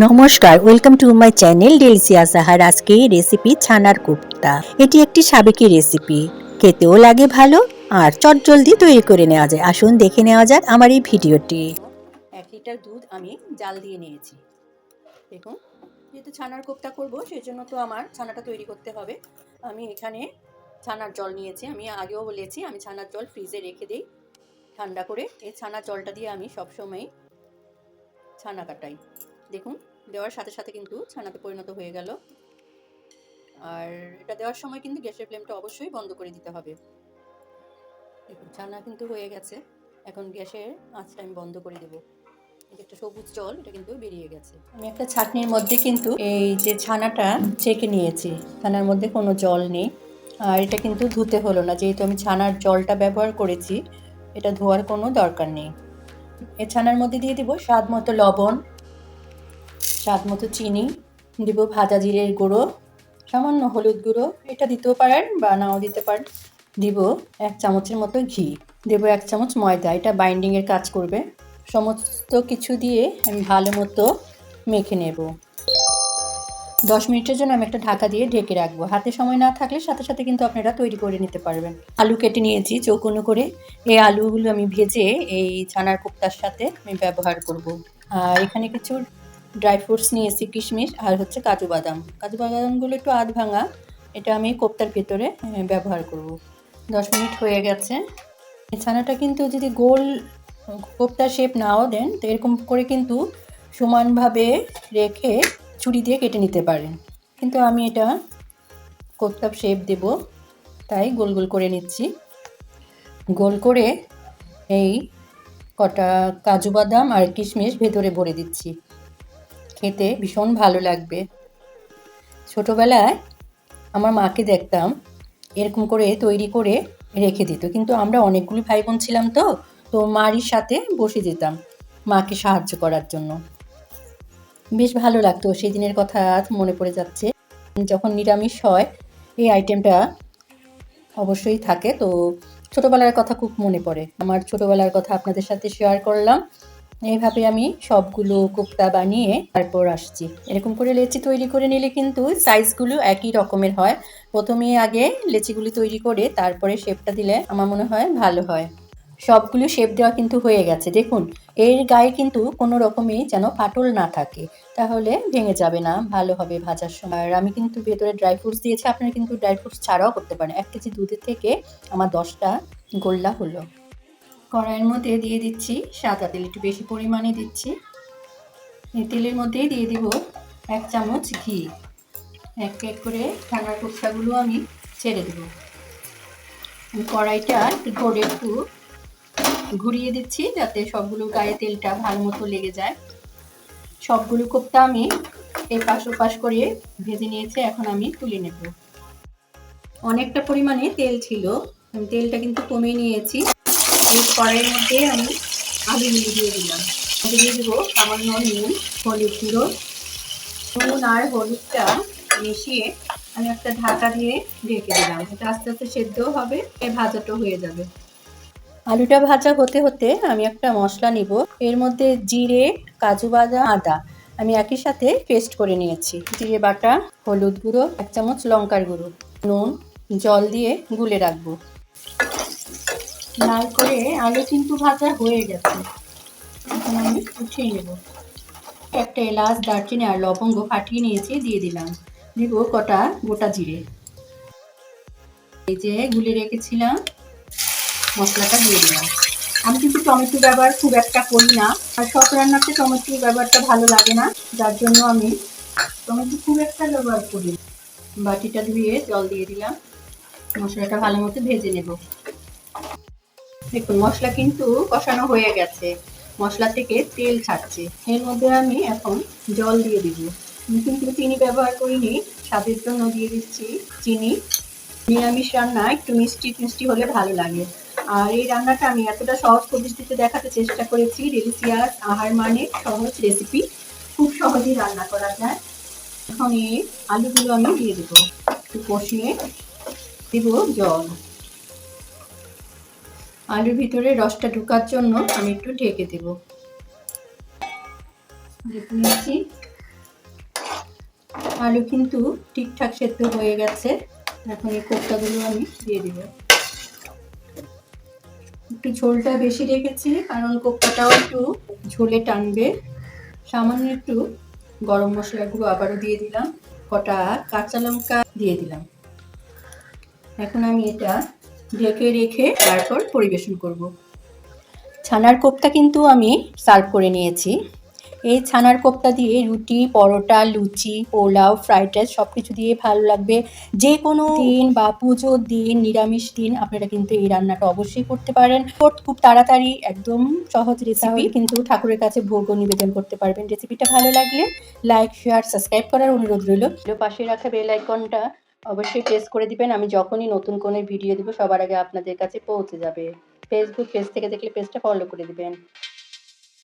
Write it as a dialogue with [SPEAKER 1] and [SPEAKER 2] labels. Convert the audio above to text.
[SPEAKER 1] নমস্কার welcome to my channel Delsia সাহার আজকে রেসিপি ছানার কোপ্তা। এটি একটি সাবেকি রেসিপি খেতেও লাগে ভালো, আর চটজলদি তৈরি করে নেওয়া যায়। আসুন দেখে নেওয়া যাক আমার এই ভিডিওটি। এক লিটার দুধ আমি জাল দিয়ে নিয়েছি। দেখুন, যেহেতু ছানার কোপ্তা করব সেই জন্য তো আমার ছানাটা তৈরি করতে হবে। আমি এখানে ছানার জল নিয়েছি। আমি আগেও বলেছি, আমি ছানার জল ফ্রিজে রেখে দিই। ঠান্ডা করে এই ছানার জলটা দিয়ে আমি সবসময় ছানা কাটাই। দেখুন, দেওয়ার সাথে সাথে কিন্তু ছানাতে পরিণত হয়ে গেল। আর এটা দেওয়ার সময় কিন্তু গ্যাসের ফ্লেমটা অবশ্যই বন্ধ করে দিতে হবে। দেখুন, ছানা কিন্তু হয়ে গেছে। এখন গ্যাসের আঁচটা আমি বন্ধ করে দেবো। একটা সবুজ জল, এটা কিন্তু বেরিয়ে গেছে। আমি একটা ছাকনির মধ্যে কিন্তু এই যে ছানাটা চেকে নিয়েছি। ছানার মধ্যে কোনো জল নেই। আর এটা কিন্তু ধুতে হলো না। যেহেতু আমি ছানার জলটা ব্যবহার করেছি, এটা ধোয়ার কোনো দরকার নেই। এ ছানার মধ্যে দিয়ে দিব স্বাদ মতো লবণ স্বাদ মতো চিনি, দিব ভাজা জিরের গুঁড়ো, সামান্য হলুদ গুঁড়ো, এটা দিতেও পারেন বা নাও দিতে পারেন। দিব এক চামচের মতো ঘি, দেবো এক চামচ ময়দা, এটা বাইন্ডিংয়ের কাজ করবে। সমস্ত কিছু দিয়ে আমি ভালো মতো মেখে নেব। দশ মিনিটের জন্য আমি একটা ঢাকা দিয়ে ঢেকে রাখব। হাতে সময় না থাকলে সাথে সাথে কিন্তু আপনারা তৈরি করে নিতে পারবেন। আলু কেটে নিয়েছি চৌকোনো করে। এই আলুগুলো আমি ভেজে এই ছানার কোপ্তার সাথে আমি ব্যবহার করব। আর এখানে কিছু ড্রাই ফ্রুটস নিয়েছি কিশমিশ আর হচ্ছে কাজু বাদাম। কাজু বাদামগুলো একটু আধ ভাঙা, এটা আমি কোপ্তার ভেতরে ব্যবহার করব। দশ মিনিট হয়ে গেছে। ছানাটা কিন্তু যদি গোল কোপ্তার শেপ নাও দেন, তো এরকম করে কিন্তু সমানভাবে রেখে ছুরি দিয়ে কেটে নিতে পারেন। কিন্তু আমি এটা কোপ্তা শেপ দেব, তাই গোল গোল করে নিচ্ছি। গোল করে এই কটা কাজু বাদাম আর কিশমিশ ভেতরে ভরে দিচ্ছি। খেতে ভীষণ ভালো লাগবে। ছোটোবেলায় আমার মাকে দেখতাম, এরকম করে তৈরি করে রেখে দিত। কিন্তু আমরা অনেকগুলি ভাই বোন ছিলাম তো তো মারির সাথে বসে যেতাম মাকে সাহায্য করার জন্য। বেশ ভালো লাগতো সেই দিনের কথা মনে পড়ে যাচ্ছে। যখন নিরামিষ হয়, এই আইটেমটা অবশ্যই থাকে। তো ছোটোবেলার কথা খুব মনে পড়ে। আমার ছোটোবেলার কথা আপনাদের সাথে শেয়ার করলাম। এইভাবে আমি সবগুলো কোপ্তা বানিয়ে তারপর আসছি। এরকম করে লেচি তৈরি করে নিলে কিন্তু সাইজগুলো একই রকমের হয়। প্রথমে আগে লেচিগুলি তৈরি করে তারপরে শেপটা দিলে আমার মনে হয় ভালো হয়। সবগুলো শেপ দেওয়া কিন্তু হয়ে গেছে। দেখুন, এর গায়ে কিন্তু কোনো রকমই যেন ফাটল না থাকে। তাহলে ভেঙে যাবে না, ভালো হবে ভাজার সময়। আর আমি কিন্তু ভেতরে ড্রাই ফ্রুটস দিয়েছি, আপনারা কিন্তু ড্রাই ফ্রুটস ছাড়াও করতে পারেন। এক কেজি দুধের থেকে আমার দশটা গোল্লা হলো। কড়াইয়ের মধ্যে দিয়ে দিচ্ছি সাদা তেল, একটু বেশি পরিমাণে দিচ্ছি। এই তেলের মধ্যেই দিয়ে দিব এক চামচ ঘি। এক এক করে ঠান্ডার কোপ্তাগুলো আমি ছেড়ে দেবো। কড়াইটা ধরে একটু ঘুরিয়ে দিচ্ছি যাতে সবগুলো গায়ে তেলটা ভালো মতো লেগে যায়। সবগুলো কোপ্তা আমি এই পাশ পাশ করে ভেজে নিয়েছি, এখন আমি তুলে নেব। অনেকটা পরিমাণে তেল ছিল। তেলটা কিন্তু কমিয়ে নিয়েছি। এই কড়াইয়ের মধ্যে আমি আলুগুলি দিয়ে দিলাম। দিয়ে দেবো সামান্য নুন, হলুদ গুঁড়ো। নুন আর হলুদটা মিশিয়ে আমি একটা ঢাকা দিয়ে ঢেকে দিলাম। এটা আস্তে আস্তে সেদ্ধও হবে, এ ভাজাটাও হয়ে যাবে। আলুটা ভাজা হতে হতে আমি একটা মশলা নিব। এর মধ্যে জিরে, কাজু বাদাম, আদা আমি একই সাথে পেস্ট করে নিয়েছি। জিরে বাটা, হলুদ গুঁড়ো, এক চামচ লঙ্কার গুঁড়ো। নুন, জল দিয়ে গুলে রাখব। লাল করে আলু কিন্তু ভাজা হয়ে গেছে। এখন আমি উঠিয়ে নেব। একটা এলাচ, দারচিনি আর লবঙ্গ ফাটিয়ে নিয়েছি, দিয়ে দিলাম। দিব কটা? গোটা জিরে। এই যে গুলে রেখেছিলাম, মশলাটা দিয়ে দিলাম। আমি কিন্তু টমেটো ব্যবহার খুব একটা করি না, আর সব রান্নাতে টমেটোর ব্যবহারটা ভালো লাগে না। যার জন্য আমি টমেটো খুব একটা ব্যবহার করি বাটিটা ধুয়ে জল দিয়ে দিলাম। মশলাটা ভালো মতো ভেজে নেব। দেখুন, মশলা কিন্তু কষানো হয়ে গেছে। মশলা থেকে তেল ছাড়ছে। এর মধ্যে আমি এখন জল দিয়ে দিব। কিন্তু চিনি ব্যবহার করিনি। স্বাদের জন্য দিয়ে দিচ্ছি চিনি। নিরামিষ রান্না একটু মিষ্টি মিষ্টি হলে ভালো লাগে। আর এই রান্নাটা আমি এতটা সহজ পদ্ধতিতে দেখাতে চেষ্টা করেছি ডেলিসিয়াস আহার মানে সহজ রেসিপি খুব সহজেই রান্না করা যায়। এখন এই আলুগুলো আমি দিয়ে দেবো। একটু কষিয়ে দেব জল। আলুর ভিতরে রসটা ঢোকার জন্য আমি একটু ঢেকে দেব। আলু কিন্তু ঠিকঠাক সেদ্ধ হয়ে গেছে। এখন এই কোপ্তাগুলো আমি দিয়ে দিব। একটু ঝোলটা বেশি রেখেছি, কারণ কোপ্তাটাও একটু ঝোলে টানবে। সামান্য একটু গরম মশলা গুঁড়ো আবারও দিয়ে দিলাম। কটা কাঁচা লঙ্কা দিয়ে দিলাম। এখন আমি এটা ঢেকে রেখে তারপর পরিবেশন করব। ছানার কোপ্তা কিন্তু আমি সার্ভ করে নিয়েছি। এই ছানার কোপ্তা দিয়ে রুটি, পরোটা, লুচি, পোলাও, ফ্রাইড রাইস সব কিছু দিয়ে ভালো লাগবে। যে কোনো দিন বা পুজোর দিন, নিরামিষ দিন আপনারা কিন্তু এই রান্নাটা অবশ্যই করতে পারেন। খুব তাড়াতাড়ি একদম সহজ রেসিপি কিন্তু ঠাকুরের কাছে ভোগ নিবেদন করতে পারবেন। রেসিপিটা ভালো লাগলে লাইক শেয়ার সাবস্ক্রাইব করার অনুরোধ রইল। পাশে রাখা বেল আইকনটা অবশ্যই প্রেস করে দিবেন। আমি যখনই নতুন কোনো ভিডিও দিব, সবার আগে আপনাদের কাছে পৌঁছে যাবে। ফেসবুক পেজ থেকে দেখলে পেজটা ফলো করে দিবেন।